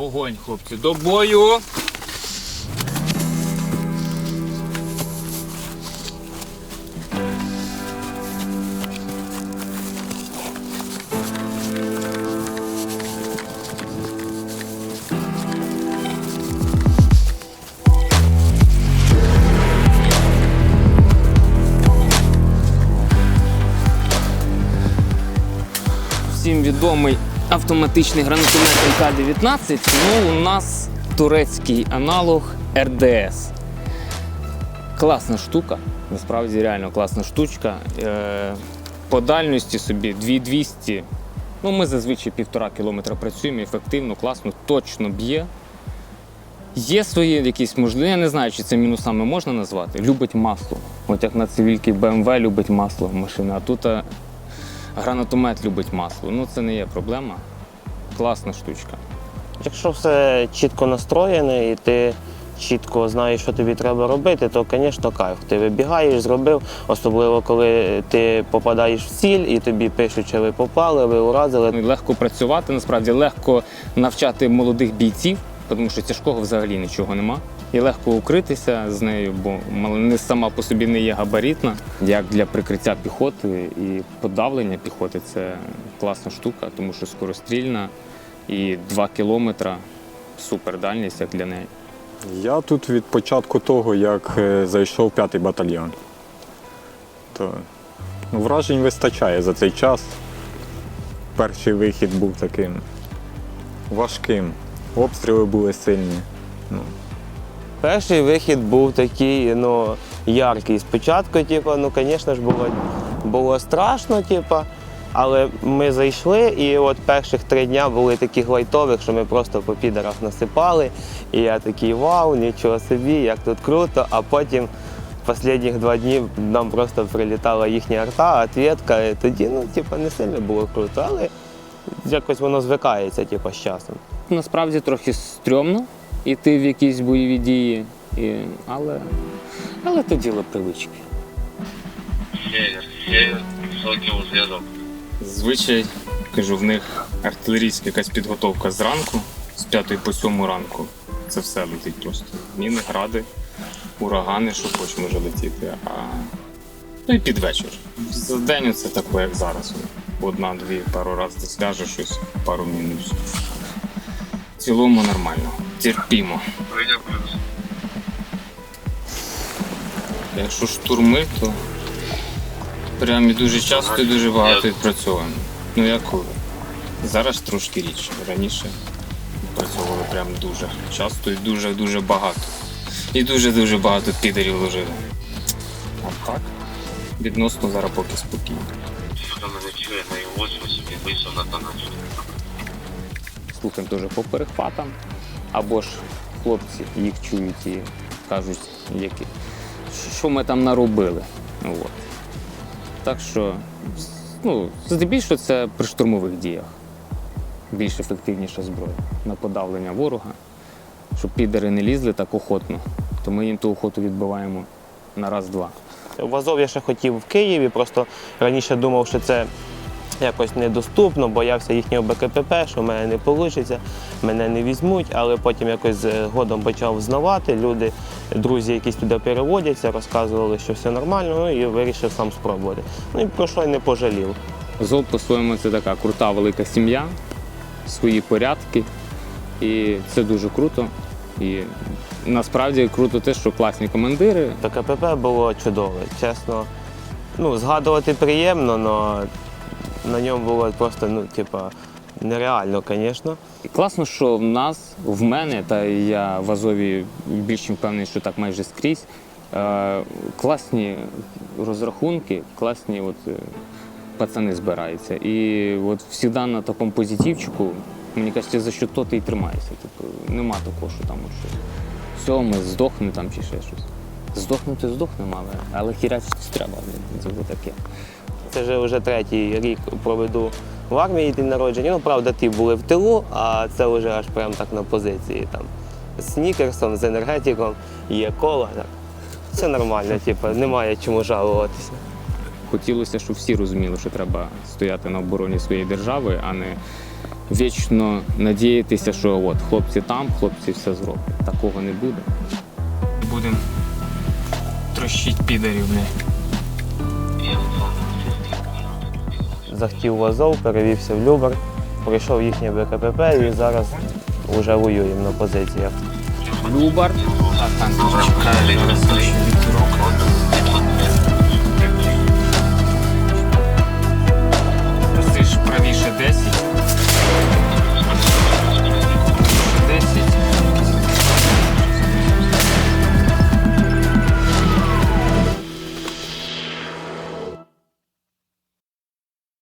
Вогонь, хлопці, до бою! Всім відомий автоматичний гранатомет МК-19, ну у нас турецький аналог РДС. Класна штука, насправді реально класна штучка. Е, по дальності собі 2200. Ну, ми зазвичай півтора кілометра працюємо ефективно, класно, точно б'є. Є свої якісь можливі, я не знаю, чи це мінусами можна назвати. Любить масло. От як на цивільки BMW любить масло машина, а тут е, гранатомет любить масло. Ну це не є проблема. Класна штучка. Якщо все чітко настроєне і ти чітко знаєш, що тобі треба робити, то, звісно, кайф. Ти вибігаєш, зробив, особливо коли ти попадаєш в ціль і тобі пишуть, що ви попали, ви уразили. Ну, Легко працювати, насправді легко навчати молодих бійців, тому що тяжкого взагалі нічого нема. І легко укритися з нею, бо не сама по собі не є габаритна. Як для прикриття піхоти і подавлення піхоти це класна штука, тому що скорострільна і 2 кілометра супер дальність як для неї. Я тут від початку того, як е, зайшов п'ятий батальйон. То ну, вражень вистачає за цей час. Перший вихід був таким важким. Обстріли були сильні. Ну, Перший вихід був такий, ну, яркий. Спочатку, типу, ну, звісно ж, було, було страшно, типу, але ми зайшли, і от перших три дня були такі лайтових, що ми просто по підерах насипали. І я такий вау, нічого собі, як тут круто. А потім останніх два дні нам просто прилітала їхня арта, ответка. І тоді, ну, типу, не сильно було круто, але якось воно звикається, типу, з часом. Насправді трохи стрьомно йти в якісь бойові дії, і, але, але то діло привички. Север, север, высокий зв'язок. Зазвичай кажу, в них артилерійська якась підготовка зранку, з 5 по 7 ранку. Це все летить просто. Міни, гради, урагани, що хоч може летіти. А... Ну і під вечір. За день це таке, як зараз. Одна-дві, пару разів десь ляже щось, пару мінус. Цілому нормально. Терпімо. Якщо штурми, то прям і дуже часто і дуже багато відпрацьовуємо. Ну як. Зараз трошки річ. Раніше працювали прям дуже часто і дуже-дуже багато. І дуже-дуже багато підерів лежили. А так, відносно зараз поки спокійно. Вийшов на 12 рухаємо теж по перехватам. Або ж хлопці їх чують і кажуть, які, що ми там наробили. От. Так що, ну, здебільшого це при штурмових діях. Більш ефективніша зброя на подавлення ворога, щоб підери не лізли так охотно, то ми їм ту охоту відбиваємо на раз-два. В Азов я ще хотів в Києві, просто раніше думав, що це якось недоступно, боявся їхнього БКПП, що в мене не вийде, мене не візьмуть, але потім якось згодом почав взнавати. Люди, друзі, якісь туди переводяться, розказували, що все нормально, ну і вирішив сам спробувати. Ну і про що й не пожалів. Зол по-своєму це така крута велика сім'я, свої порядки. І це дуже круто. І насправді круто те, що класні командири. БКПП було чудове, чесно. Ну, згадувати приємно, але на ньому було просто, ну, типа, нереально, звісно. Класно, що в нас, в мене, та я в Азові більш чим певний, що так майже скрізь. Е, класні розрахунки, класні от, е, пацани збираються. І от завжди на такому позитивчику, мені кажеться, за що то ти і тримаєшся. Типу, нема такого, що там от щось. Все, ми здохнемо там чи ще щось. Здохнути здохнемо, але, але хірячитись треба. Це таке. Це вже вже третій рік проведу в армії день народження. Ну, правда, ті були в тилу, а це вже аж прям так на позиції. Там, з снікерсом, з енергетиком, є кола. Так. Все нормально, типу, немає чому жалуватися. Хотілося, щоб всі розуміли, що треба стояти на обороні своєї держави, а не вічно надіятися, що от хлопці там, хлопці все зроблять. Такого не буде. Будемо трощити підарів, бля. Захотів в Азов, перевівся в Любар, пройшов їхнє БКПП і зараз вже воюємо на позиціях. Любар.